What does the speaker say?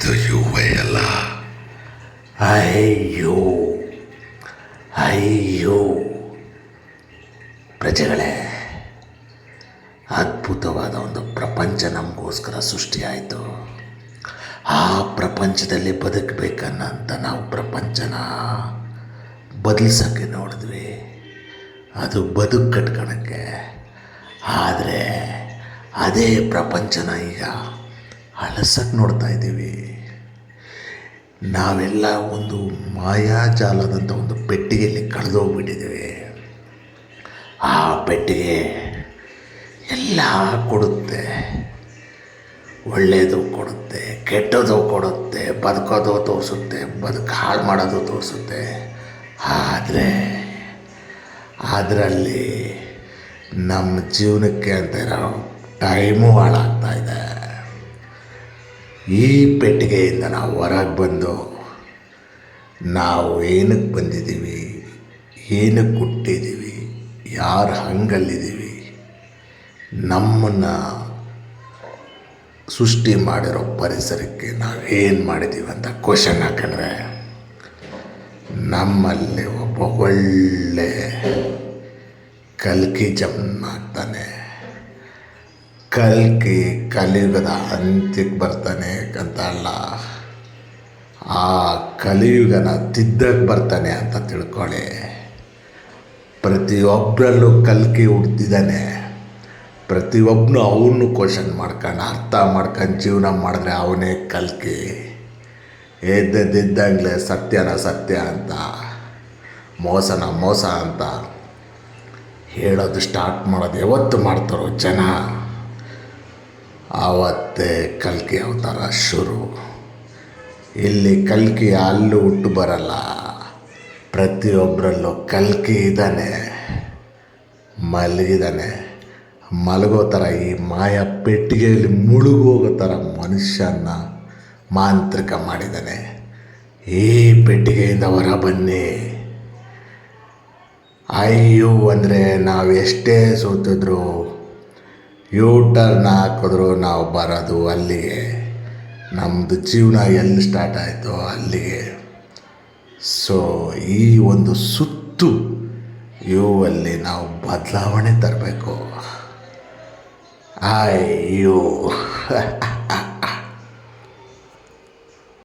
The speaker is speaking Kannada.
ಇದು ಯುವೆ ಅಲ್ಲ ಅಯ್ಯೋ ಅಯ್ಯೋ ಪ್ರಜೆಗಳೇ, ಅದ್ಭುತವಾದ ಒಂದು ಪ್ರಪಂಚ ನಮಗೋಸ್ಕರ ಸೃಷ್ಟಿಯಾಯಿತು. ಆ ಪ್ರಪಂಚದಲ್ಲಿ ಬದುಕಬೇಕನ್ನಂತ ನಾವು ಪ್ರಪಂಚನ ಬದಲಿಸೋಕ್ಕೆ ನೋಡಿದ್ವಿ. ಅದು ಬದುಕು ಕಟ್ಕೊಳಕ್ಕೆ. ಆದರೆ ಅದೇ ಪ್ರಪಂಚನ ಈಗ ಅಳಸಕ್ಕೆ ನೋಡ್ತಾ ಇದ್ದೀವಿ. ನಾವೆಲ್ಲ ಒಂದು ಮಾಯಾಜಾಲದಂಥ ಒಂದು ಪೆಟ್ಟಿಗೆಯಲ್ಲಿ ಕಳೆದೋಗ್ಬಿಟ್ಟಿದ್ದೀವಿ ಆ ಪೆಟ್ಟಿಗೆ ಎಲ್ಲ ಕೊಡುತ್ತೆ. ಒಳ್ಳೆಯದು ಕೊಡುತ್ತೆ, ಕೆಟ್ಟದು ಕೊಡುತ್ತೆ, ಬದುಕೋದು ತೋರಿಸುತ್ತೆ, ಬದುಕು ಹಾಳು ಮಾಡೋದು ತೋರಿಸುತ್ತೆ. ಆದರೆ ಅದರಲ್ಲಿ ನಮ್ಮ ಜೀವನಕ್ಕೆ ಅಂತ ಇರೋ ಟೈಮು ಹಾಳಾಗ್ತಾ ಇದೆ. ಈ ಪೆಟ್ಟಿಗೆಯಿಂದ ನಾವು ಹೊರಗೆ ಬಂದು ನಾವು ಏನಕ್ಕೆ ಬಂದಿದ್ದೀವಿ? ಏನಕ್ಕೆ ಹುಟ್ಟಿದ್ದೀವಿ? ಯಾರು ಹಂಗಲ್ಲಿದ್ದೀವಿ? ನಮ್ಮನ್ನು ಸೃಷ್ಟಿ ಮಾಡಿರೋ ಪರಿಸರಕ್ಕೆ ನಾವು ಏನು ಮಾಡಿದ್ದೀವಿ ಅಂತ ಕ್ವಶನ್ ಹಾಕಿದ್ರೆ ನಮ್ಮಲ್ಲಿ ಒಬ್ಬ ಒಳ್ಳೆ ಕಲ್ಕಿ ಜನ್ಮ ಆಗ್ತಾನೆ ಕಲ್ಕಿ ಕಲಿಯುಗದ ಅಂತ್ಯಕ್ಕೆ ಬರ್ತಾನೆ ಅಂತ ಅಲ್ಲ. ಆ ಕಲಿಯುಗನ ತಿದ್ದಕ್ಕೆ ಬರ್ತಾನೆ ಅಂತ ತಿಳ್ಕೊಳ್ಳಿ ಪ್ರತಿಯೊಬ್ಬರಲ್ಲೂ ಕಲ್ಕಿ ಹುಡ್ತಿದ್ದಾನೆ. ಪ್ರತಿಯೊಬ್ಬನು ಅವನು ಕ್ವಶನ್ ಮಾಡ್ಕೊಂಡು ಅರ್ಥ ಮಾಡ್ಕೊಂಡು ಜೀವನ ಮಾಡಿದ್ರೆ ಅವನೇ ಕಲ್ಕಿ. ಎದ್ದೆದ್ದಂಗ್ಲೆ ಸತ್ಯನ ಸತ್ಯ ಅಂತ, ಮೋಸನ ಮೋಸ ಅಂತ ಹೇಳೋದು ಸ್ಟಾರ್ಟ್ ಮಾಡೋದು ಯಾವತ್ತು ಮಾಡ್ತಾರೋ ಜನ. ಆವತ್ತೇ ಕಲ್ಕಿ ಅವತಾರ ಶುರು. ಇಲ್ಲಿ ಕಲ್ಕಿ ಅಲ್ಲೂ ಹುಟ್ಟು ಬರಲ್ಲ. ಪ್ರತಿಯೊಬ್ಬರಲ್ಲೂ ಕಲ್ಕಿ ಇದ್ದಾನೆ, ಮಲಗಿದ್ದಾನೆ. ಮಲಗೋ ಥರ ಈ ಮಾಯ ಪೆಟ್ಟಿಗೆಯಲ್ಲಿ ಮುಳುಗೋಗೋ ಥರ ಮನುಷ್ಯನ ಮಾಂತ್ರಿಕ ಮಾಡಿದ್ದಾನೆ. ಈ ಪೆಟ್ಟಿಗೆಯಿಂದ ಹೊರ ಬನ್ನಿ. ಅಯ್ಯೋ ಅಂದರೆ ನಾವು ಎಷ್ಟೇ ಸೋತಿದ್ರು ಯೂ ಟರ್ನ್ ಹಾಕಿದ್ರು, ನಾವು ಬರೋದು ಅಲ್ಲಿಗೆ. ನಮ್ಮದು ಜೀವನ ಎಲ್ಲಿ ಸ್ಟಾರ್ಟ್ ಆಯಿತು ಅಲ್ಲಿಗೆ. ಸೊ ಈ ಒಂದು ಸುತ್ತು ಅಲ್ಲಿ ನಾವು ಬದಲಾವಣೆ ತರಬೇಕು. ಅಯ್ಯೋ